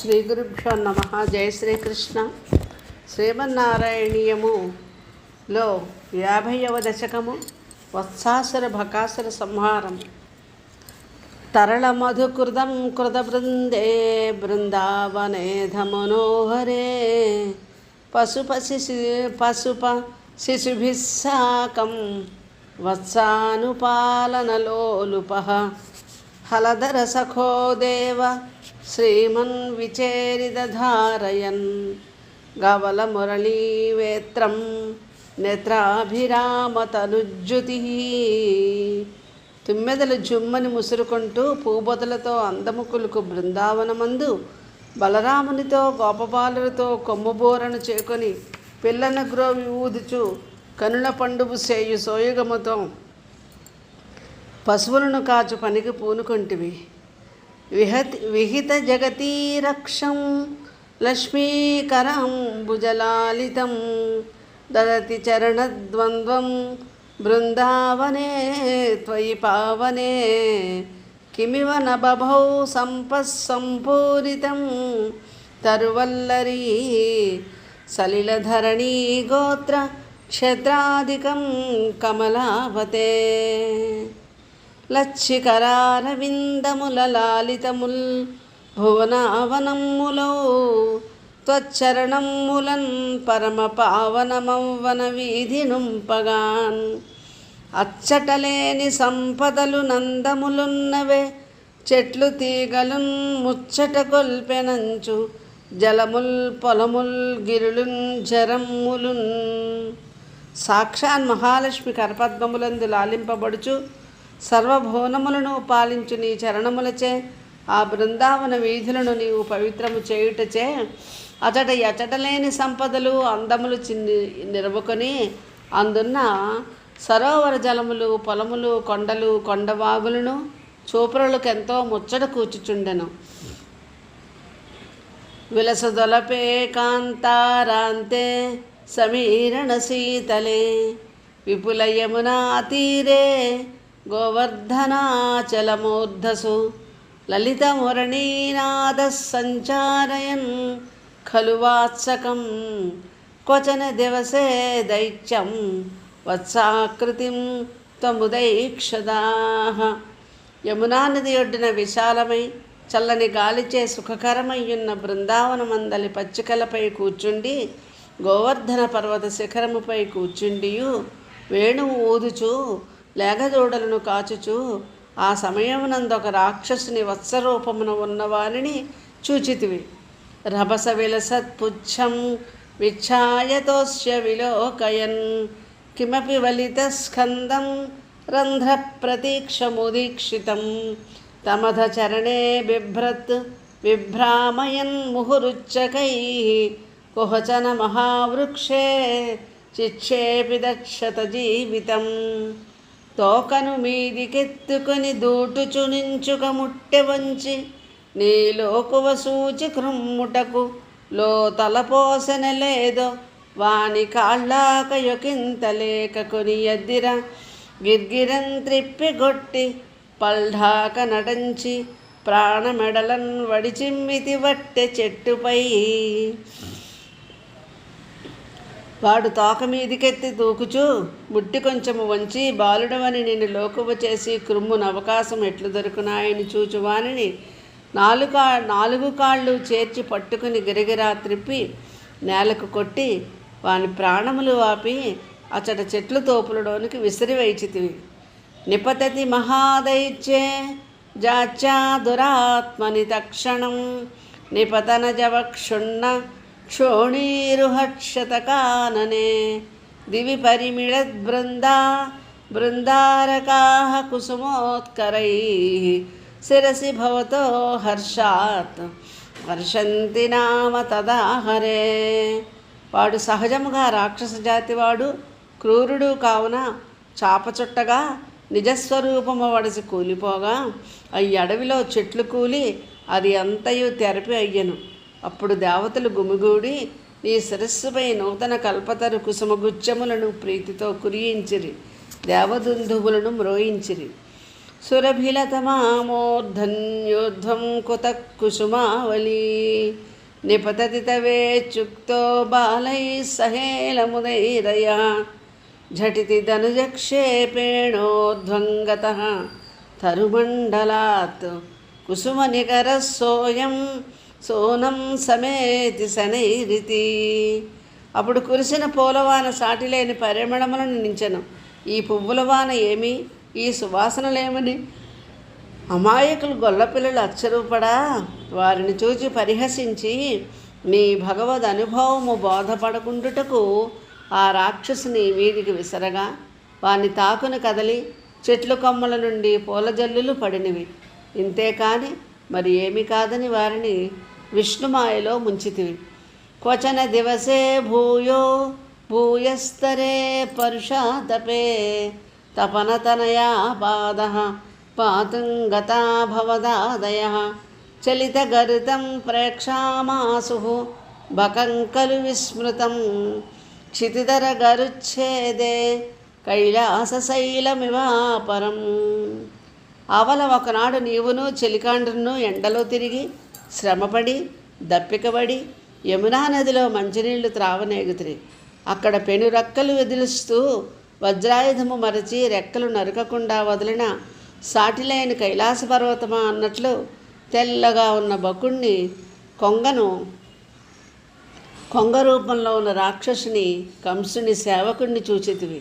శ్రీ గురుభ్యో నమ. జయ శ్రీకృష్ణ. శ్రీమన్నారాయణీయములో యాభైవ దశకము వత్సాసుర భకాసుర సంహారం. తరళ మధుకృతం కృత బృందే బృందావనేధ మనోహరే పశుప శిశు పశుప శిశుభిः వత్సానుపాలనలోలుప. హలధర సఖో దేవ శ్రీమన్ విచేరిదధారయన్ గవల మురళీవేత్రం నేత్రాభిరామతనుజ్యుతి తుమ్మెదలు జుమ్మని ముసురుకుంటూ పూబొదలతో అందముకులకు బృందావనమందు బలరామునితో గోపబాలులతో కొమ్ముబోరను చేకొని పిల్లన గ్రోవి ఊదుచు కనుల పండుబు సేయు సోయుగముతో పశువులను కాచు పనికి పూనుకొంటివి విహతి విహిత జగతీరక్షం లక్ష్మీకరం భుజలాలితం దదతి చరణద్వంద్వం బృందావనే త్వయి పావనే కిమివ న బభౌ సంపస్సంపూరితం తరువల్లరీ సలిలధరణీ గోత్ర క్షేత్రాధికం కమలావతే. లచ్చికరారవిందముల లాలితముల్ భువనావనమ్ములో త్వచ్చరణములన్ పరమ పావనమవ్వన వీధి నుంపగాన్ అచ్చటలేని సంపదలు నందములున్నవే చెట్లు తీగలున్ ముచ్చట కొల్పెనంచు జలముల్ పొలముల్ గిరులున్ జరమ్ములున్. సాక్షాన్ మహాలక్ష్మి కరపద్మములందు లాలింపబడుచు సర్వభువనములను పాలించు నీ చరణములచే ఆ బృందావన వీధులను నీవు పవిత్రము చేయుటచే అచట ఎచటలేని సంపదలు అందములు చిన్ని నిరవకొని అందున్న సరోవర జలములు పొలములు కొండలు కొండవాగులను చూపురులకు ఎంతో ముచ్చట కూర్చుచుండెను. విలసదొలపే కాంతారాంతే సమీరణ శీతలే విపుల యమునా తీరే గోవర్ధనాచలమూర్ధసు లలితమురణీనాద సంచారయన్ ఖలు వాత్సకం క్వచన దివసే దైత్యం వత్సాకృతిం తముదైక్షదాహ యమునా నది ఒడ్డున విశాలమై చల్లని గాలిచే సుఖకరమయ్యున్న బృందావనమందలి పచ్చికలపై కూర్చుండి గోవర్ధన పర్వత శిఖరముపై కూర్చుండియు వేణువు ఊదుచు లేగదూడలను కాచుచూ ఆ సమయమునందొక రాక్షసుని వత్సరూపమున ఉన్నవానిని చూచితివి. రభస విలసత్పుచ్చం విచ్ఛాయతోస్య విలోకయన్. కిమపి వలిత స్కందం రంధ్ర ప్రతీక్షముదీక్షితం తమధ చరణే బిభ్రత్ విభ్రామయన్ ముహురుచ్చకై. కుహచన మహావృక్షే చిక్షేపి దక్షత జీవితం. తోకను మీదికెత్తుకొని దూటుచునించుక ముట్టె వంచి నీలోకువ సూచి క్రమ్ముటకు లో తలపోసన లేదో వాణి కాళ్ళాక యొకింత లేక కొని ఎద్దిర గిర్గిరం త్రిప్పిగొట్టి పల్ఢాక నటంచి ప్రాణమెడలన్ వడిచిమ్మితి వట్టె చెట్టుపై వాడు తోక మీదికెత్తి దూకుచూ ముట్టి కొంచెము వంచి బాలుడవని నేను లోకువ చేసి క్రుమ్మున అవకాశం ఎట్లు దొరుకునాయని చూచువానిని నాలుగు కా నాలుగు కాళ్ళు చేర్చి పట్టుకుని గిరగిరా త్రిప్పి నేలకు కొట్టి వాని ప్రాణములు ఆపి అచట చెట్లు తోపులలోనికి విసిరివైచితివి నిపతతి మహాదైత్యే జాచ్యా దురాత్మని తక్షణం నిపతన జవక్షుణ్ణ క్షోణీరుహక్షతకాననే దివి పరిమిళద్బృందా బృందారకాహ కుసుమోత్కరై శిరసి భవతో హర్షాత్ హర్షంతి నామ తదాహరే వాడు సహజముగా రాక్షస జాతివాడు క్రూరుడు కావున చాపచుట్టగా నిజస్వరూపము వడిసి కూలిపోగా ఆ అడవిలో చెట్లు కూలి అది అంతయు తెరపి అయ్యను. అప్పుడు దేవతలు గుమిగూడి నీ శిరస్సుపై నూతన కల్పతరు కుసుమగుచ్చములను ప్రీతితో కురియించిరి దేవదుందువులను మ్రోయించిరి సురభిలతమామూర్ధన్యోధ్వం కుతః కుసుమావళీ నిపతతి తవేచ్యుక్తో బాలై సహేలముదైరయా झटिति धनुजक्षेपेणोध्वङ्गतः తరుమండలాత్ కుసుమనికర సోయం సోనం సమేతి శనైరితి అప్పుడు కురిసిన పూలవాన సాటిలేని పరిమళములను నించెను. ఈ పువ్వుల వాన ఏమి? ఈ సువాసనలేమని? అమాయకులు గొల్లపిల్లలు అచ్చరూపడా? వారిని చూచి పరిహసించి నీ భగవద్ అనుభవము బోధపడకుండుటకు ఆ రాక్షసుని వీధికి విసరగా. వాని తాకును కదలి చెట్లు కొమ్మల నుండి పూల జల్లులు పడినవి. ఇంతేకాని మరి ఏమి కాదని వారిని విష్ణుమాయలో ముంచితివి. క్వచన దివసే భూయో భూయస్తరే పరుషాతపే తపనతనయా పాద పాతుం భవదాదయ. చలితగరితం ప్రేక్షామాసు బకంకలు విస్మృతం. క్షితిధర గరుచ్ఛేదే కైలాసశైలమివాపరం అవల ఒకనాడు నీవును చెలికాండ్రును ఎండలో తిరిగి శ్రమపడి దప్పికబడి యమునా నదిలో మంచినీళ్ళు త్రావనేగుతిరి. అక్కడ పెను రెక్కలు వజ్రాయుధము మరచి రెక్కలు నరకకుండా వదిలిన సాటిలేని కైలాస పర్వతమా అన్నట్లు తెల్లగా ఉన్న బకుణ్ణి కొంగను కొంగ రూపంలో ఉన్న రాక్షసుని కంసుని సేవకుణ్ణి చూచితివి.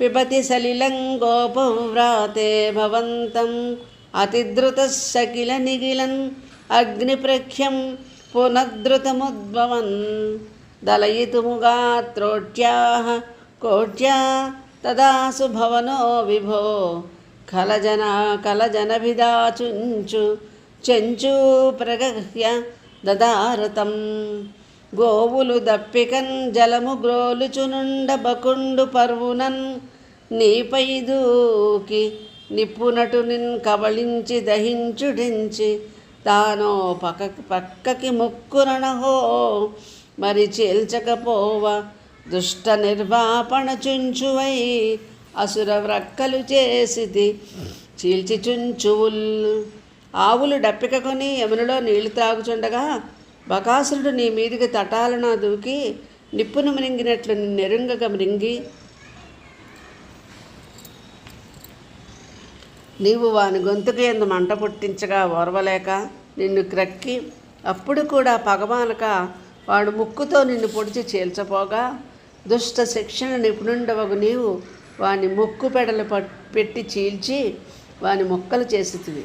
పిబతి సలిలం గోపవ్రాతే భవంతం అతిద్రుత సకిల నిగిలన్ అగ్నిప్రఖ్యం పునద్రుతముద్భవన్. దళయితుముగా త్రోట్యా కోట్యా తదాసు భవనో విభో. కలజన కలజనభిదాచుంచు చెంచు ప్రగహ్య దదారతం. గోవులు దప్పికన్ జలము గ్రోలుచునుండ బకుండు పర్వునన్ నీపై దూకి నిప్పునటు నిన్ కబళించి దహించుడించి తానో పక్క పక్కకి ముక్కురణహో మరి చీల్చకపోవ దుష్ట నిర్వాపణ చుంచువై అసుర వ్రక్కలు చేసిది చీల్చి చుంచువుల్. ఆవులు డప్పికకొని యమునలో నీళ్ళు తాగుచుండగా బకాసురుడు నీ మీదికి తటాలన దూకి నిప్పును మృంగినట్లు నిన్నెరుంగక మృంగి నీవు వాని గొంతుకు ఎందు మంట పుట్టించగా ఓర్వలేక నిన్ను క్రక్కి అప్పుడు కూడా పగమానక వాడు ముక్కుతో నిన్ను పొడిచి చీల్చపోగా దుష్ట శిక్షణ నిపుణుండవగు నీవు వాని ముక్కు పెడలు పెట్టి చీల్చి వాని ముక్కలు చేసితివి.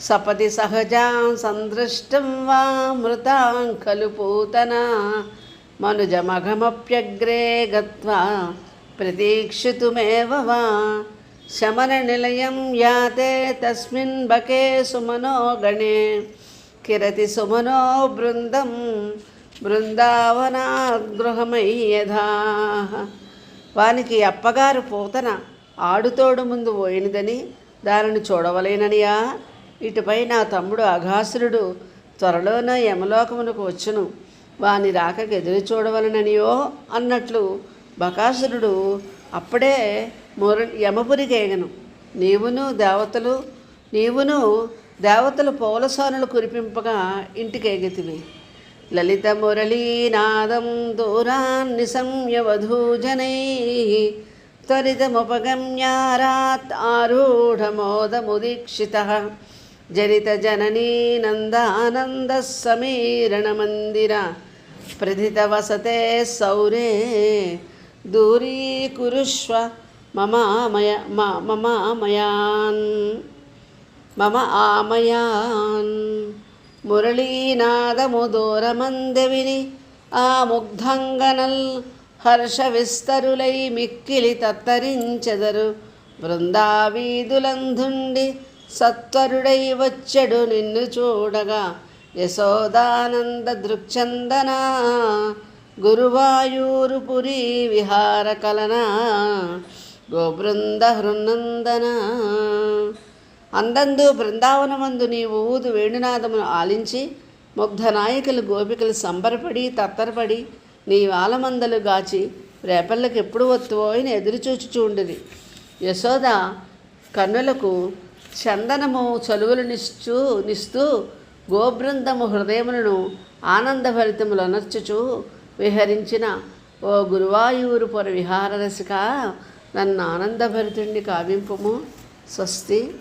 సపతి సహజాం సందృష్టం వా మృతాం ఖలు పూతన మనుజమఘమప్యగ్రే గత్వా ప్రతీక్షితుమేవ వా శమన నిలయం యాతే తస్మిన్ బకే సుమనో గణే కిరతి సుమనో బృందం బృందావనాగృహమై వానికి అప్పగారు పోతన ఆడుతోడు ముందు పోయినదని దానిని చూడవలేననియా? ఇటుపై నా తమ్ముడు అఘాసురుడు త్వరలోనే యమలోకమునకు వచ్చును. వాని రాకకు ఎదురు చూడవలననియో అన్నట్లు బకాసురుడు అప్పుడే ముర యమపురికేగను నీవును దేవతలు నీవును దేవతలు పౌలసానులు కురిపింపగా ఇంటికేగతివి. లలిత మురళీనాదం దూరాన్ని సంయవధూజనై త్వరితముపగమ్యారాత్ ఆరూఢమోదముదీక్షిత. జరిత జననీ నందానంద సమీరణమందిర ప్రథిత వసతే సౌరే దూరీకురుష్వ మమామయ మ- మమామయాన్ మమ ఆమయాన్. మురళీనాదము దూరమందవిని ఆ ముగ్ధంగనల్ హర్ష విస్తరులై మిక్కిలి తత్తరించెదరు. బృందావీధులంధుండి సత్వరుడై వచ్చెడు నిన్ను చూడగా యశోదానంద దృక్చందన గురువాయూరు పురి విహార గోబృంద హృనందన అందందు బృందావనమందు నీవు ఊదు వేణునాదమును ఆలించి ముగ్ధ నాయకులు గోపికలు సంబరపడి తత్తరపడి నీ వాలమందలు గాచి రేపళ్ళకి ఎప్పుడు వత్తువో అని ఎదురుచూచి చూండిరి యశోద కన్నులకు చందనము చలువులు నిస్తూ నిస్తూ గోబృందము హృదయములను ఆనందభరితములు అనర్చుచు విహరించిన ఓ గురువాయూరు పొర విహారరసిక నన్ను ఆనందభరితుడిని కావింపము. స్వస్తి.